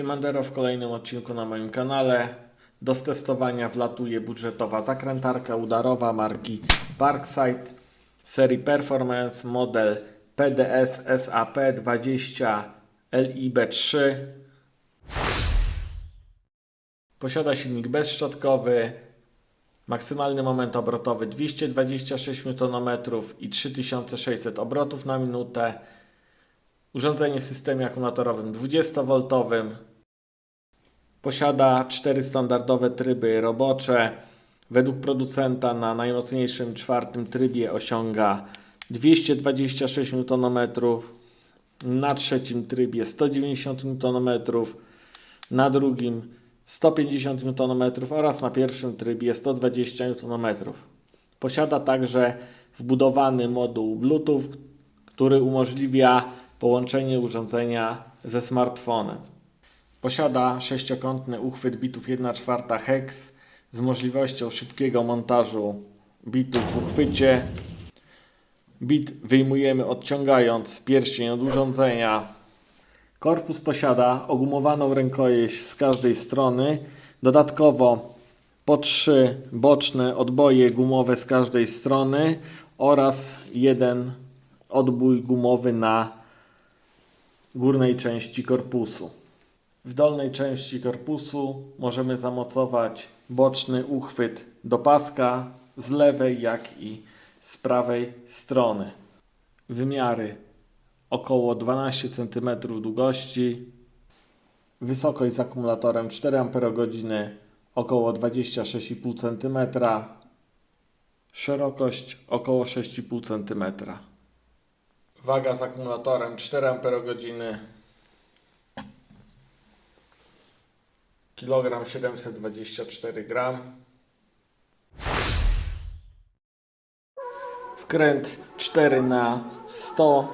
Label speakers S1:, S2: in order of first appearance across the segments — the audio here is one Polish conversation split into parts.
S1: Siemandero w kolejnym odcinku na moim kanale. Do testowania wlatuje budżetowa zakrętarka udarowa marki Parkside serii Performance model PDS SAP 20 LIB3. Posiada silnik bezszczotkowy, maksymalny moment obrotowy 226 Nm i 3600 obrotów na minutę. Urządzenie w systemie akumulatorowym 20V. Posiada cztery standardowe tryby robocze. Według producenta na najmocniejszym czwartym trybie osiąga 226 Nm, na trzecim trybie 190 Nm, na drugim 150 Nm oraz na pierwszym trybie 120 Nm. Posiada także wbudowany moduł Bluetooth, który umożliwia połączenie urządzenia ze smartfonem. Posiada sześciokątny uchwyt bitów 1/4 hex z możliwością szybkiego montażu bitów w uchwycie. Bit wyjmujemy odciągając pierścień od urządzenia. Korpus posiada ogumowaną rękojeść z każdej strony. Dodatkowo po trzy boczne odboje gumowe z każdej strony oraz jeden odbój gumowy na górnej części korpusu. W dolnej części korpusu możemy zamocować boczny uchwyt do paska z lewej jak i z prawej strony. Wymiary około 12 cm długości, wysokość z akumulatorem 4 Ah około 26,5 cm, szerokość około 6,5 cm. Waga z akumulatorem 4 Ah. Kilogram 724 gram. Wkręt 4 na 100.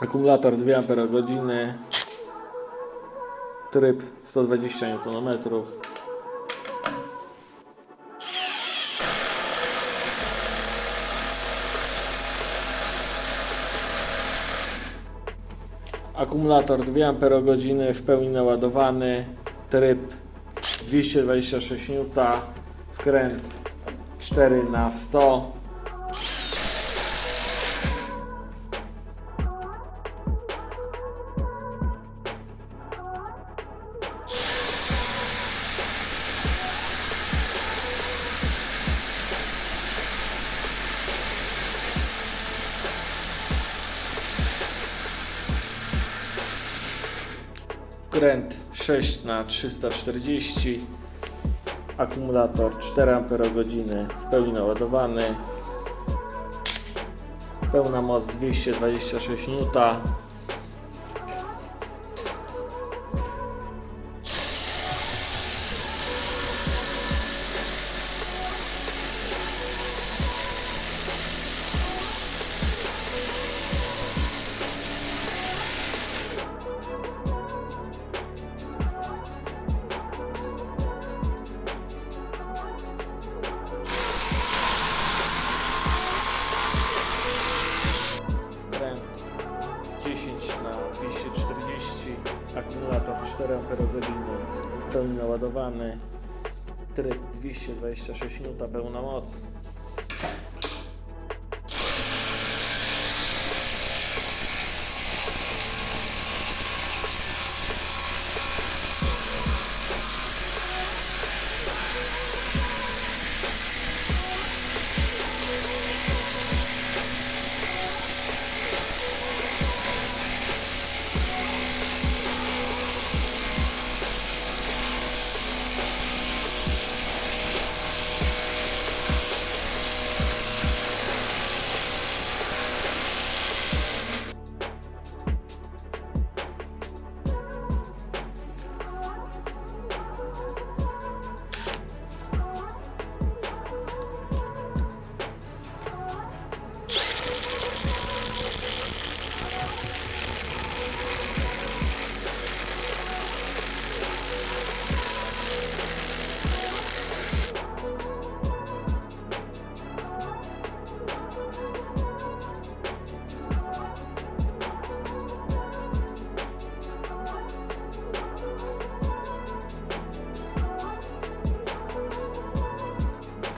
S1: Akumulator 2 Ah. Tryb 120 Nm. Akumulator 2 Ah w pełni naładowany, tryb 226 N, wkręt 4 na 100 Wkręt 6 na 340 Akumulator 4 Ah w pełni naładowany. Pełna moc 226 N 4 Ah w pełni naładowany Tryb 226 N pełna moc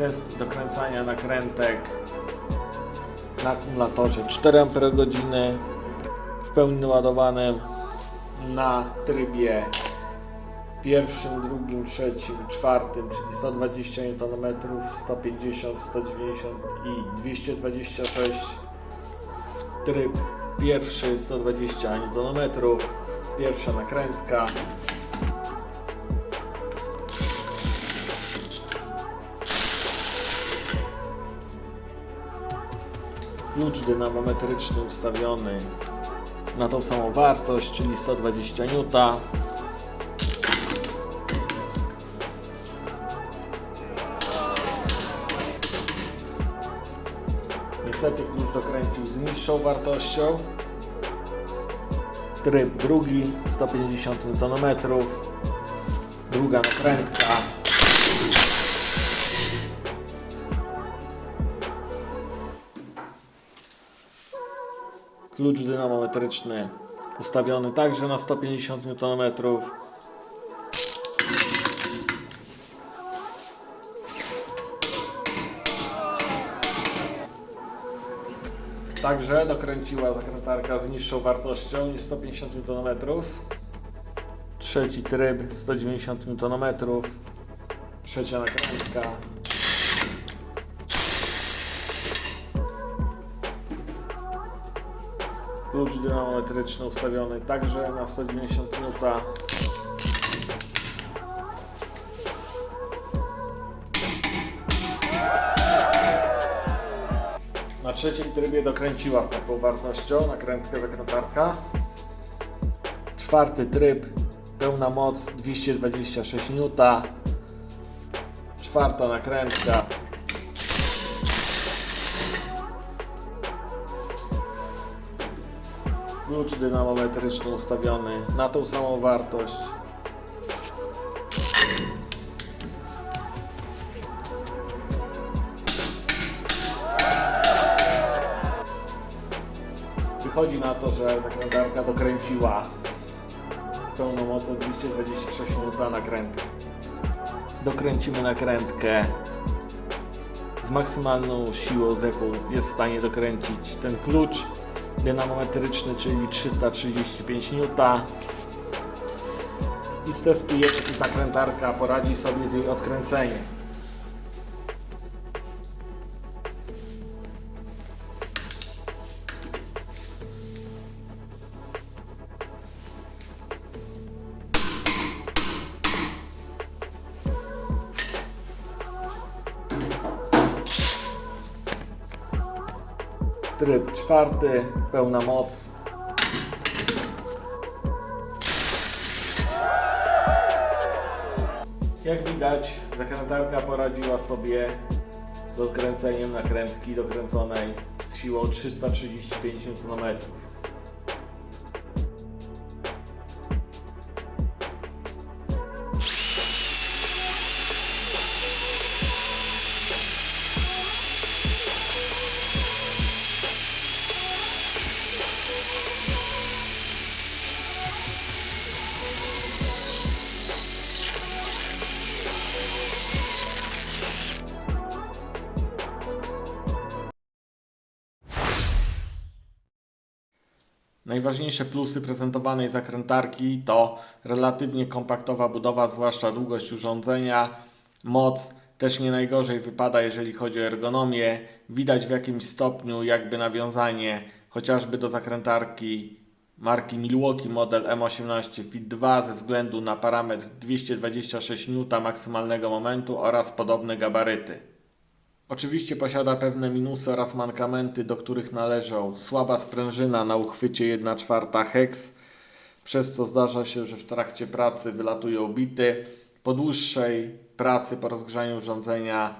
S1: Test dokręcania nakrętek na akumulatorze 4 Ah w pełni naładowanym na trybie pierwszym, drugim, trzecim, czwartym, czyli 120 Nm, 150, 190 i 226. Tryb pierwszy 120 Nm, pierwsza nakrętka. Klucz dynamometryczny ustawiony na tą samą wartość, czyli 120 N. Niestety klucz dokręcił z niższą wartością. Tryb drugi 150 Nm. Druga nakrętka. Klucz dynamometryczny ustawiony także na 150 Nm. Także dokręciła zakrętarka z niższą wartością niż 150 Nm. Trzeci tryb 190 Nm. Trzecia nakrętka. Klucz dynamometryczny ustawiony także na 190 N. Na trzecim trybie dokręciła z taką wartością nakrętkę zakrętarka. Czwarty tryb, pełna moc 226 N. Czwarta nakrętka. Klucz dynamometryczny ustawiony na tą samą wartość. Wychodzi na to, że zakrętarka dokręciła z pełną mocą 226 N nakrętkę. Dokręcimy nakrętkę z maksymalną siłą, z jaką jest w stanie dokręcić ten klucz dynamometryczny, czyli 335 N. I stestujemy, czy zakrętarka poradzi sobie z jej odkręceniem. Tryb czwarty, pełna moc. Jak widać, zakrętarka poradziła sobie z odkręceniem nakrętki dokręconej z siłą 335 Nm. Najważniejsze plusy prezentowanej zakrętarki to relatywnie kompaktowa budowa, zwłaszcza długość urządzenia, moc też nie najgorzej wypada, jeżeli chodzi o ergonomię. Widać w jakimś stopniu jakby nawiązanie chociażby do zakrętarki marki Milwaukee model M18 Fit 2 ze względu na parametr 226 N maksymalnego momentu oraz podobne gabaryty. Oczywiście posiada pewne minusy oraz mankamenty, do których należą słaba sprężyna na uchwycie 1 czwarta hex, przez co zdarza się, że w trakcie pracy wylatują bity. Po dłuższej pracy, po rozgrzaniu urządzenia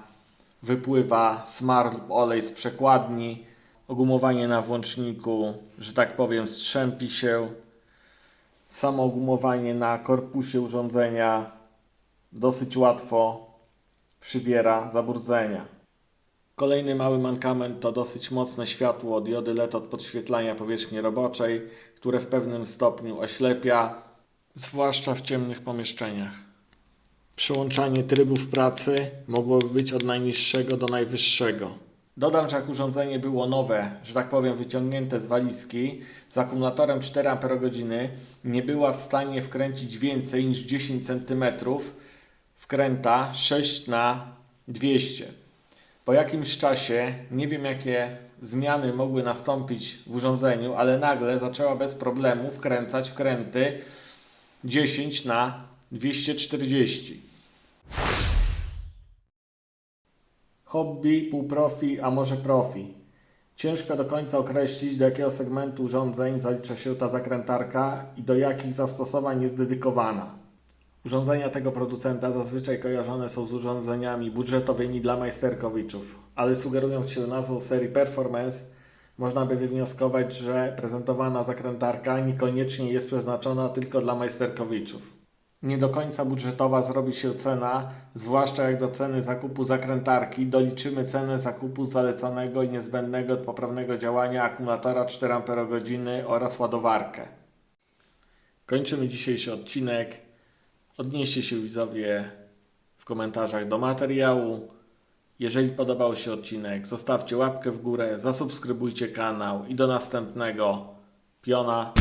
S1: wypływa smar lub olej z przekładni. Ogumowanie na włączniku, że tak powiem, strzępi się. Samo ogumowanie na korpusie urządzenia dosyć łatwo przywiera zabrudzenia. Kolejny mały mankament to dosyć mocne światło diody LED od podświetlania powierzchni roboczej, które w pewnym stopniu oślepia, zwłaszcza w ciemnych pomieszczeniach. Przełączanie trybów pracy mogłoby być od najniższego do najwyższego. Dodam, że jak urządzenie było nowe, że tak powiem wyciągnięte z walizki, z akumulatorem 4 Ah nie była w stanie wkręcić więcej niż 10 cm wkręta 6 na 200 Po jakimś czasie, nie wiem jakie zmiany mogły nastąpić w urządzeniu, ale nagle zaczęła bez problemu wkręcać wkręty 10 na 240. Hobby, półprofi, a może profi. Ciężko do końca określić, do jakiego segmentu urządzeń zalicza się ta zakrętarka i do jakich zastosowań jest dedykowana. Urządzenia tego producenta zazwyczaj kojarzone są z urządzeniami budżetowymi dla majsterkowiczów, ale sugerując się nazwą serii Performance, można by wywnioskować, że prezentowana zakrętarka niekoniecznie jest przeznaczona tylko dla majsterkowiczów. Nie do końca budżetowa zrobi się cena, zwłaszcza jak do ceny zakupu zakrętarki doliczymy cenę zakupu zalecanego i niezbędnego do poprawnego działania akumulatora 4 Ah oraz ładowarkę. Kończymy dzisiejszy odcinek. Odnieście się widzowie w komentarzach do materiału. Jeżeli podobał się odcinek, zostawcie łapkę w górę, zasubskrybujcie kanał i do następnego. Piona.